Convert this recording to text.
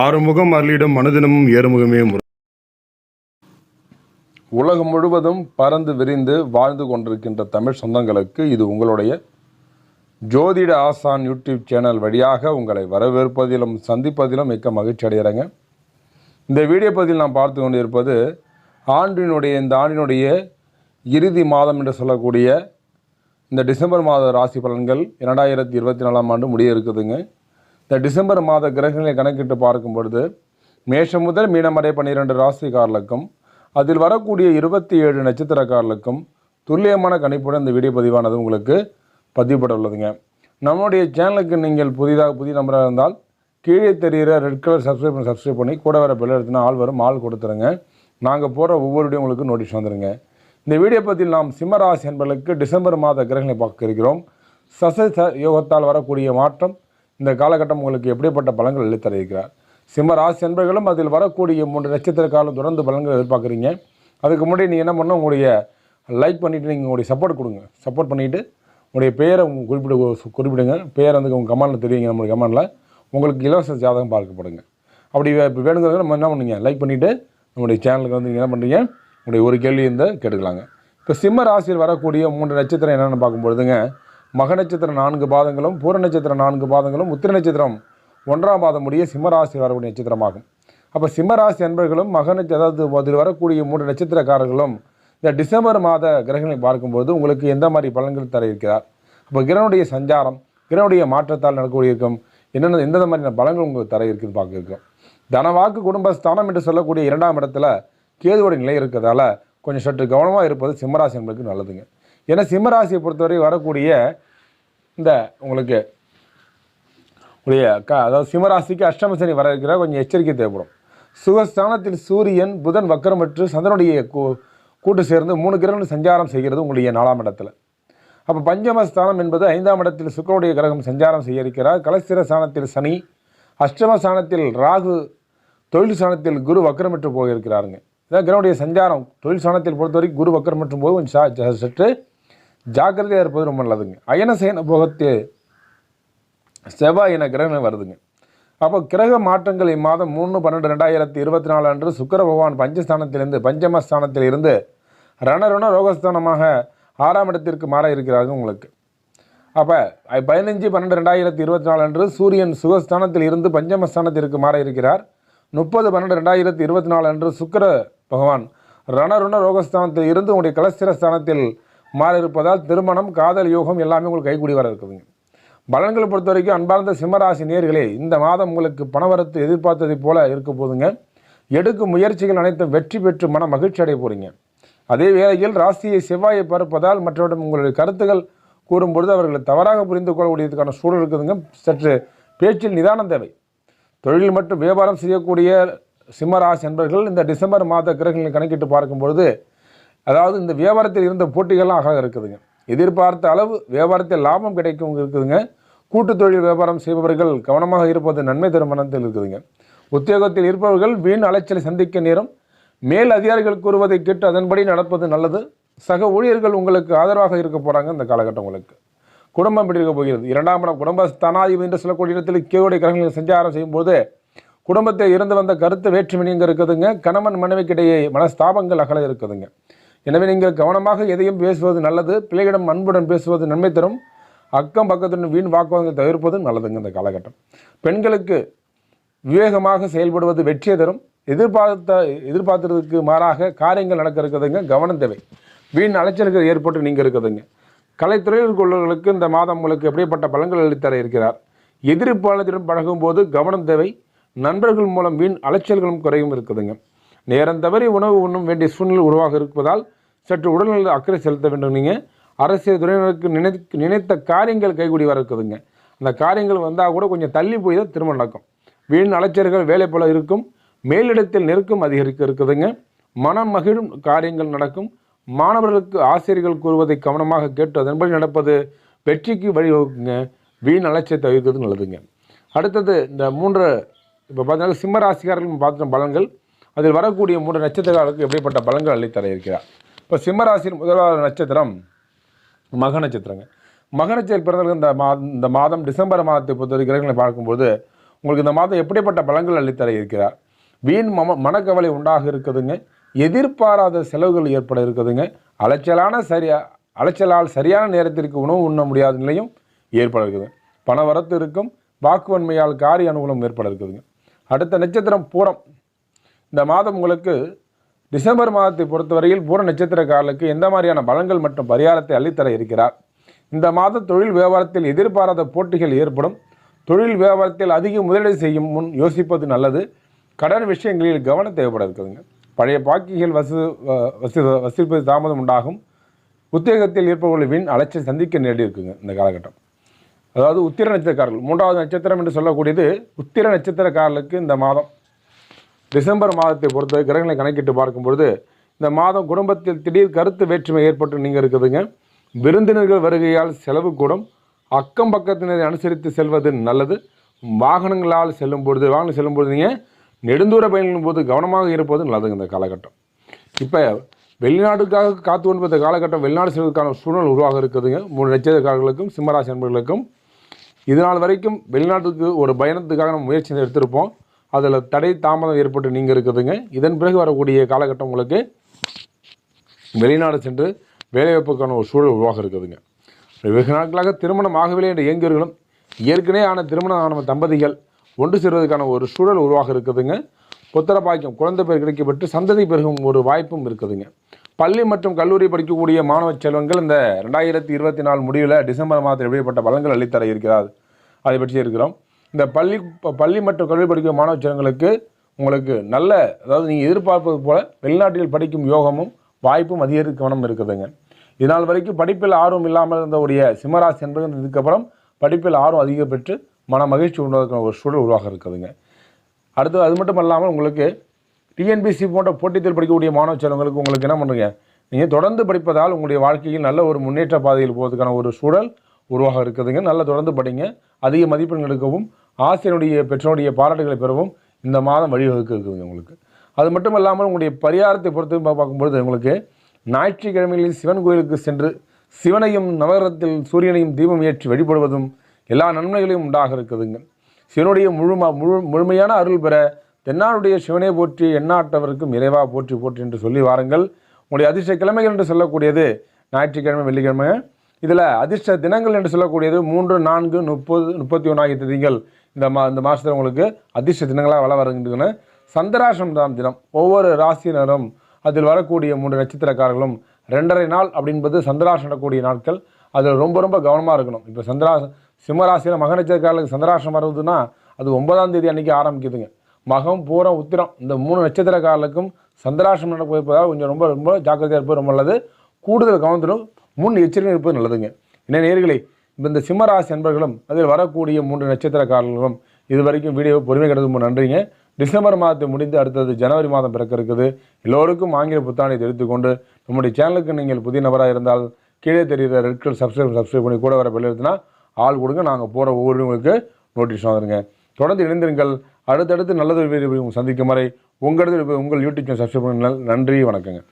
ஆறுமுகம் அருளிடம் மனுதினமும் ஏறுமுகமே உலகம் முழுவதும் பறந்து விரிந்து வாழ்ந்து கொண்டிருக்கின்ற தமிழ் சொந்தங்களுக்கு இது உங்களுடைய ஜோதிட ஆசான் யூடியூப் சேனல் வழியாக உங்களை வரவேற்பதிலும் சந்திப்பதிலும் மிக்க மகிழ்ச்சி அடைகிறேங்க. இந்த வீடியோ பதிவில் நாம் பார்த்து கொண்டிருப்பது ஆண்டினுடைய இந்த ஆண்டினுடைய இறுதி மாதம் என்று சொல்லக்கூடிய இந்த டிசம்பர் மாத ராசி பலன்கள் இரண்டாயிரத்தி இருபத்தி நாலாம் ஆண்டு முடிய இருக்குதுங்க. இந்த டிசம்பர் மாத கிரகங்களை கணக்கிட்டு பார்க்கும் பொழுது மேஷம் முதல் மீனம் வரை பன்னிரெண்டு ராசிக்காரர்களுக்கும் அதில் வரக்கூடிய இருபத்தி ஏழு நட்சத்திரக்காரர்களுக்கும் துல்லியமான கணிப்புடன் இந்த வீடியோ பதிவானது உங்களுக்கு பதிவுபட உள்ளதுங்க. நம்மளுடைய சேனலுக்கு நீங்கள் புதிதாக புதிய நம்பராக இருந்தால் கீழே தெரிகிற ரெட் கலர் சப்ஸ்கிரைப் பண்ணி சப்ஸ்கிரைப் பண்ணி கூட வர பெல் எடுத்துனா ஆள் வரும் ஆள் கொடுத்துருங்க. நாங்கள் போகிற ஒவ்வொருடையும் உங்களுக்கு நோட்டீஸ் வந்துடுங்க இந்த வீடியோ பற்றியில் நாம் சிம்மராசி என்பர்களுக்கு டிசம்பர் மாத கிரகங்களை பார்க்க இருக்கிறோம். சச யோகத்தால் வரக்கூடிய மாற்றம் இந்த காலகட்டம் உங்களுக்கு எப்படிப்பட்ட பலன்கள் அளித்தர இருக்கிறார் சிம்ம ராசி என்பர்களும் அதில் வரக்கூடிய மூன்று நட்சத்திர காலம் தொடர்ந்து பலன்கள் எதிர்பார்க்குறீங்க. அதுக்கு முன்னாடி நீங்கள் என்ன பண்ணால் உங்களுடைய லைக் பண்ணிவிட்டு நீங்கள் உங்களுடைய சப்போர்ட் கொடுங்க. சப்போர்ட் பண்ணிவிட்டு உங்களுடைய பேரை உங்கள் குறிப்பிட குறிப்பிடுங்க. பேர் வந்து உங்கள் கமெண்டில் தெரியுங்க நம்மளுடைய கமெண்டில் உங்களுக்கு இலவச ஜாதகம் பார்க்கப்படுங்க. அப்படி வே- வேணுங்கிறது வேணுங்கிறத நம்ம என்ன பண்ணுங்க? லைக் பண்ணிவிட்டு நம்முடைய சேனலுக்கு வந்து நீங்கள் என்ன பண்ணுறீங்க உங்களுடைய ஒரு கேள்வி இருந்தால் கேட்டுக்கலாங்க. இப்போ சிம்ம ராசியில் வரக்கூடிய மூன்று நட்சத்திரம் என்னென்னு பார்க்கும்பொழுதுங்க மக நட்சத்திரம் நான்கு பாதங்களும் பூர நட்சத்திரம் நான்கு பாதங்களும் உத்திர நட்சத்திரம் ஒன்றாம் பாதம் முடிய சிம்மராசி வரக்கூடிய நட்சத்திரமாகும். அப்போ சிம்மராசி அன்பர்களும் மக அதாவது அதில் வரக்கூடிய மூன்று நட்சத்திரக்காரர்களும் இந்த டிசம்பர் மாத கிரகங்களை பார்க்கும்போது உங்களுக்கு எந்த மாதிரி பலன்கள் தர இருக்கிறார்? அப்போ கிரகனுடைய சஞ்சாரம் கிரகனுடைய மாற்றத்தால் நடக்கக்கூடிய இருக்கும். என்னென்ன எந்தெந்த மாதிரியான பலன்கள் உங்களுக்கு தர இருக்குது பார்க்க தனவாக்கு குடும்பஸ்தானம் என்று சொல்லக்கூடிய இரண்டாம் இடத்துல கேதுவோட நிலை இருக்கிறதால கொஞ்சம் சற்று கவனமாக இருப்பது சிம்மராசி என்பதுக்கு நல்லதுங்க. ஏன்னா சிம்மராசியை பொறுத்தவரை வரக்கூடிய இந்த உங்களுக்கு உடைய க அதாவது சிம்மராசிக்கு அஷ்டம சனி வர இருக்கிற கொஞ்சம் எச்சரிக்கை தேவைப்படும். சுகஸ்தானத்தில் சூரியன் புதன் வக்கரமற்று சந்திரனுடைய கூ- கூட்டு சேர்ந்து மூணு கிரகங்கள் சஞ்சாரம் செய்கிறது உங்களுடைய நாலாம் இடத்துல. அப்போ பஞ்சமஸ்தானம் என்பது ஐந்தாம் இடத்தில் சுக்கரனுடைய கிரகம் சஞ்சாரம் செய்ய இருக்கிறார். கலஸ்திர ஸ்தானத்தில் சனி அஷ்டம ஸ்தானத்தில் ராகு தொழில் ஸ்தானத்தில் குரு வக்கரமற்று போக இருக்கிறாருங்க இதான் கிரகனுடைய சஞ்சாரம். தொழில் ஸ்தானத்தில் பொறுத்தவரைக்கும் குரு வக்கரமற்றும் போது கொஞ்சம் சா- சற்று ஜாக்கிரதையாக இருப்பது ரொம்ப நல்லதுங்க. அயனசேன போகத்து செவ்வாய் என கிரகங்கள் வருதுங்க. அப்போ கிரக மாற்றங்கள் இம்மாதம் மூணு பன்னெண்டு ரெண்டாயிரத்தி இருபத்தி நாலு அன்று சுக்கிர பகவான் பஞ்சஸ்தானத்திலிருந்து பஞ்சமஸ்தானத்தில் இருந்து ரணருண ரோகஸ்தானமாக ஆறாம் இடத்திற்கு மாற இருக்கிறார்கள் உங்களுக்கு. அப்போ பதினஞ்சு பன்னெண்டு ரெண்டாயிரத்தி இருபத்தி நாலு அன்று சூரியன் சுகஸ்தானத்தில் இருந்து பஞ்சமஸ்தானத்திற்கு மாற இருக்கிறார். முப்பது பன்னெண்டு ரெண்டாயிரத்தி இருபத்தி நாலு அன்று சுக்கிர பகவான் ரணருண ரோகஸ்தானத்தில் இருந்து உங்களுடைய கலஸ்திர ஸ்தானத்தில் மாறி இருப்பதால் திருமணம் காதல் யோகம் எல்லாமே உங்களுக்கு கைகூடி வர இருக்குதுங்க. பலன்களை பொறுத்த வரைக்கும் அன்பார்ந்த சிம்மராசி நேர்களே இந்த மாதம் உங்களுக்கு பணவரத்து எதிர்பார்த்ததைப் போல இருக்க போதுங்க. எடுக்கும் முயற்சிகள் அனைத்தும் வெற்றி பெற்று மன மகிழ்ச்சி அடைய போறீங்க. அதே வேளையில் ராசியை செவ்வாயை பார்ப்பதால் மற்றவரிடம் உங்களுடைய கருத்துக்கள் கூறும்பொழுது அவர்களை தவறாக புரிந்து கொள்ளக்கூடியதுக்கான சூழல் இருக்குதுங்க. சற்று பேச்சில் நிதானம் தேவை. தொழில் மற்றும் வியாபாரம் செய்யக்கூடிய சிம்மராசி என்பர்கள் இந்த டிசம்பர் மாத கிரகங்களை கணக்கிட்டு பார்க்கும்பொழுது அதாவது இந்த வியாபாரத்தில் இருந்த போட்டிகள்லாம் அழகாக இருக்குதுங்க. எதிர்பார்த்த அளவு வியாபாரத்தில் லாபம் கிடைக்கும் இருக்குதுங்க. கூட்டு தொழில் வியாபாரம் செய்பவர்கள் கவனமாக இருப்பது நன்மை தரும் இருக்குதுங்க. உத்தியோகத்தில் இருப்பவர்கள் வீண் அலைச்சலை சந்திக்க நேரம் மேல் அதிகாரிகள் கூறுவதை கேட்டு அதன்படி நடப்பது நல்லது. சக ஊழியர்கள் உங்களுக்கு ஆதரவாக இருக்க போகிறாங்க இந்த காலகட்டம் உங்களுக்கு. குடும்பம் எப்படி இருக்க போகிறது? இரண்டாம் இடம் குடும்ப ஸ்தானாதிபதி என்று சொல்லக்கூடிய இடத்தில் கேவுடைய கிரகங்கள் சஞ்சாரம் செய்யும்போது குடும்பத்தில் இருந்து வந்த கருத்து வேற்றுமணிங்க இருக்குதுங்க. கணவன் மனைவிக்கிடையே மனஸ்தாபங்கள் அகல இருக்குதுங்க. எனவே நீங்கள் கவனமாக எதையும் பேசுவது நல்லது பிள்ளைகளிடம் அன்புடன் பேசுவது நன்மை தரும். அக்கம் பக்கத்துடன் வீண் வாக்குவாதங்களை தவிர்ப்பது நல்லதுங்க இந்த காலகட்டம். பெண்களுக்கு விவேகமாக செயல்படுவது வெற்றியை தரும். எதிர்பார்த்த எதிர்பார்த்ததுக்கு மாறாக காரியங்கள் நடக்க இருக்குதுங்க கவனம் தேவை. வீண் அலைச்சல்கள் ஏற்பட்டு நீங்கள் இருக்குதுங்க கலைத்துறையில் உள்ளவர்களுக்கு இந்த மாதம் உங்களுக்கு எப்படிப்பட்ட பலன்கள் அளித்தர இருக்கிறார்? எதிர்ப்பாளத்துடன் பழகும்போது கவனம் தேவை. நண்பர்கள் மூலம் வீண் அலைச்சல்களும் குறையும் இருக்குதுங்க. நேரம் தவறி உணவு உண்ணும் வேண்டிய சூழ்நிலை உருவாக இருப்பதால் சற்று உடல்நல அக்கறை செலுத்த வேண்டும். நீங்கள் அரசியல் துறையினருக்கு நினை நினைத்த காரியங்கள் கைகூடி வர இருக்குதுங்க. அந்த காரியங்கள் வந்தால் கூட கொஞ்சம் தள்ளி போய் தான் திரும்ப நடக்கும். வீண் அலைச்சல்கள் வேலை போல இருக்கும். மேலிடத்தில் நெருக்கம் அதிகரிக்க இருக்குதுங்க. மனம் மகிழும் காரியங்கள் நடக்கும். மாணவர்களுக்கு ஆசிரியர்கள் கூறுவதை கவனமாக கேட்டு அதன்படி நடப்பது வெற்றிக்கு வழிவகுக்குங்க. வீண் அலைச்சலை தவிர்க்கிறது நல்லதுங்க. அடுத்தது இந்த மூன்று இப்போ பார்த்தீங்கன்னா சிம்ம ராசிக்காரர்கள் பார்த்த பலன்கள். அதில் வரக்கூடிய மூன்று நட்சத்திரங்களுக்கு எப்படிப்பட்ட பலன்கள் அள்ளித்தர இருக்கிறார். இப்போ சிம்மராசியின் முதலாவது நட்சத்திரம் மக நட்சத்திரங்க. மக நட்சத்திர பிறந்தவர்கள் இந்த மா இந்த மாதம் டிசம்பர் மாதத்தை பொறுத்தவரை கிரகங்களை பார்க்கும்போது உங்களுக்கு இந்த மாதம் எப்படிப்பட்ட பலன்கள் அள்ளித்தர இருக்கிறார். வீண் மம மனக்கவலை உண்டாக இருக்குதுங்க. எதிர்பாராத செலவுகள் ஏற்பட இருக்குதுங்க. அலைச்சலான சரியா அலைச்சலால் சரியான நேரத்திற்கு உணவு உண்ண முடியாத நிலையும் ஏற்பட இருக்குது. பண வரத்து இருக்கும். வாக்குவன்மையால் காரிய அனுகூலம் ஏற்பட இருக்குதுங்க. அடுத்த நட்சத்திரம் பூரம். இந்த மாதம் உங்களுக்கு டிசம்பர் மாதத்தை பொறுத்தவரையில் பூர நட்சத்திரக்காரர்களுக்கு எந்த மாதிரியான பலன்கள் மற்றும் பரிகாரத்தை அள்ளித்தர இருக்கிறார்? இந்த மாத தொழில் வியாபாரத்தில் எதிர்பாராத போட்டிகள் ஏற்படும். தொழில் வியாபாரத்தில் அதிக முதலீடு செய்யும் முன் யோசிப்பது நல்லது. கடன் விஷயங்களில் கவனம் தேவைப்பட இருக்குதுங்க பழைய பாக்கிகள் வசு வ- வசி வசிப்பது தாமதம் உண்டாகும். உத்தியோகத்தில் இருப்பவர்கள் வீண் அலைச்சல் சந்திக்க நேரடி இருக்குங்க இந்த காலகட்டம். அதாவது உத்திர நட்சத்திரக்காரர்கள். மூன்றாவது நட்சத்திரம் என்று சொல்லக்கூடியது உத்திர நட்சத்திரக்காரர்களுக்கு இந்த மாதம் டிசம்பர் மாதத்தை பொறுத்த கிரகங்களை கணக்கிட்டு பார்க்கும்பொழுது இந்த மாதம் குடும்பத்தில் திடீர் கருத்து வேற்றுமை ஏற்பட்டு நீங்கள் இருக்குதுங்க. விருந்தினர்கள் வருகையால் செலவு கூடும். அக்கம் பக்கத்தினரை அனுசரித்து செல்வது நல்லது. வாகனங்களால் செல்லும் பொழுது வாகனம் செல்லும் பொழுது நீங்கள் நெடுந்தூர பயணங்களின் போது கவனமாக இருப்பது நல்லதுங்க இந்த காலகட்டம். இப்போ வெளிநாட்டுக்காக காத்து கொண்டிருந்த காலகட்டம் வெளிநாடு செல்வதற்கான சூழல் உருவாக இருக்குதுங்க. மூணு நட்சத்திரக்காரர்களுக்கும் சிம்மராசி நண்பர்களுக்கும் இது நாள் வரைக்கும் வெளிநாட்டுக்கு ஒரு பயணத்துக்காக நம்ம முயற்சி எடுத்திருப்போம். அதில் தடை தாமதம் ஏற்பட்டு நீங்கள் இருக்குதுங்க இதன் பிறகு வரக்கூடிய காலகட்டம் உங்களுக்கு வெளிநாடு சென்று வேலைவாய்ப்புக்கான ஒரு சூழல் உருவாக இருக்குதுங்க. வெகு நாட்களாக திருமணம் ஆகவில்லை என்ற இயங்கியவர்களும் ஏற்கனவே ஆன திருமணம் ஆன தம்பதிகள் ஒன்று சேர்வதற்கான ஒரு சூழல் உருவாக இருக்குதுங்க. புத்திர பாக்கியம் குழந்தை பேர் கிடைக்கப்பட்டு சந்ததி பெருகும் ஒரு வாய்ப்பும் இருக்குதுங்க. பள்ளி மற்றும் கல்லூரி படிக்கக்கூடிய மாணவ செல்வங்கள் இந்த ரெண்டாயிரத்தி இருபத்தி நாலு முடிவில் டிசம்பர் மாதத்தில் எப்படிப்பட்ட பலன்கள் அளித்தர இருக்கிறார் அதை பற்றி இருக்கிறோம். இந்த பள்ளி ப- பள்ளி மற்றும் கல்வி படிக்கும் மாணவ சிறங்களுக்கு உங்களுக்கு நல்ல அதாவது நீங்கள் எதிர்பார்ப்பது போல் வெளிநாட்டில் படிக்கும் யோகமும் வாய்ப்பும் அதிகரிக்கவனம் இருக்குதுங்க. இதனால் வரைக்கும் படிப்பில் ஆர்வம் இல்லாமல் இருந்தவுடைய சிம்மராசி என்பது இதுக்கப்புறம் படிப்பில் ஆர்வம் அதிகம் பெற்று மன மகிழ்ச்சி உண்டாக்குற ஒரு சூழல் உருவாக இருக்குதுங்க. அடுத்து அது மட்டும் இல்லாமல் உங்களுக்கு டிஎன்பிசி போன்ற போட்டித்தில் படிக்கக்கூடிய மாணவ செல்வங்களுக்கு உங்களுக்கு என்ன பண்ணுறீங்க நீங்கள் தொடர்ந்து படிப்பதால் உங்களுடைய வாழ்க்கையில் நல்ல ஒரு முன்னேற்ற பாதையில் போவதுக்கான ஒரு சூழல் உருவாக இருக்குதுங்க. நல்லா தொடர்ந்து படிங்க. அதிக மதிப்பெண் எடுக்கவும் ஆசிரியனுடைய பெற்றோருடைய பாராட்டுகளை பெறவும் இந்த மாதம் வழிவகுக்க இருக்குதுங்க உங்களுக்கு. அது மட்டும் இல்லாமல் உங்களுடைய பரிகாரத்தை பொறுத்து பார்க்கும்பொழுது உங்களுக்கு ஞாயிற்றுக்கிழமைகளில் சிவன் கோயிலுக்கு சென்று சிவனையும் நவகரத்தில் சூரியனையும் தீபம் ஏற்றி வழிபடுவதும் எல்லா நன்மைகளையும் உண்டாக இருக்குதுங்க. சிவனுடைய முழும முழு முழுமையான அருள் பெற தென்னாடுடைய சிவனை போற்றி எண்ணாட்டவருக்கும் இறைவா போற்றி போற்றி என்று சொல்லி வாருங்கள். உங்களுடைய அதிர்ஷ்ட கிழமைகள் என்று சொல்லக்கூடியது ஞாயிற்றுக்கிழமை வெள்ளிக்கிழமை. இதில் அதிர்ஷ்ட தினங்கள் என்று சொல்லக்கூடியது மூன்று நான்கு முப்பது முப்பத்தி ஒன்றாகிய திதிகள் இந்த மா இந்த மாதத்தில் உங்களுக்கு அதிர்ஷ்ட தினங்களாக வள வருகின்றன. சந்திராசம் தான் தினம். ஒவ்வொரு ராசியினரும் அதில் வரக்கூடிய மூன்று நட்சத்திரக்காரர்களும் ரெண்டரை நாள் அப்படின்பது சந்திராசம் நடக்கூடிய நாட்கள். அதில் ரொம்ப ரொம்ப கவனமாக இருக்கணும். இப்போ சந்திரா சிம்மராசியில் மக நட்சத்திரக்காரர்களுக்கு சந்திராசம் வருதுன்னா அது ஒன்பதாம் தேதி அன்றைக்கி ஆரம்பிக்குதுங்க. மகம் பூரம் உத்திரம் இந்த மூணு நட்சத்திரக்காரர்களுக்கும் சந்திராசம் நடக்க இருப்பதால் கொஞ்சம் ரொம்ப ரொம்ப ஜாக்கிரதையாக இருப்பது ரொம்ப நல்லது. கூடுதல் கவனத்திலும் முன் எச்சரிக்கை இருப்பது நல்லதுங்க. என்ன நேர்களே இந்த சிம்மராசி அன்பர்களும் அதில் வரக்கூடிய மூன்று நட்சத்திரக்காரர்களும் இது வரைக்கும் வீடியோ பொறுமை கிடைக்கும் நன்றிங்க. டிசம்பர் மாதத்தை முடிந்து அடுத்தது ஜனவரி மாதம் பிறக்க இருக்குது. எல்லோருக்கும் ஆங்கில புத்தாண்டை தெரிவித்துக்கொண்டு நம்முடைய சேனலுக்கு நீங்கள் புதிய நபராக இருந்தால் கீழே தெரிகிற ரெட் கலர் சப்ஸ்கிரைப் சப்ஸ்கிரைப் பண்ணி கூட வர பெல் ஆள் கொடுங்க. நாங்கள் போகிற ஒவ்வொருவங்களுக்கு நோட்டீஸ் வந்துருங்க. தொடர்ந்து இணைந்திருங்கள். அடுத்தடுத்து நல்லது சந்திக்கும் வரை உங்களது உங்கள் யூடியூப் சப்ஸ்கிரைப் பண்ண நன்றி வணக்கங்க.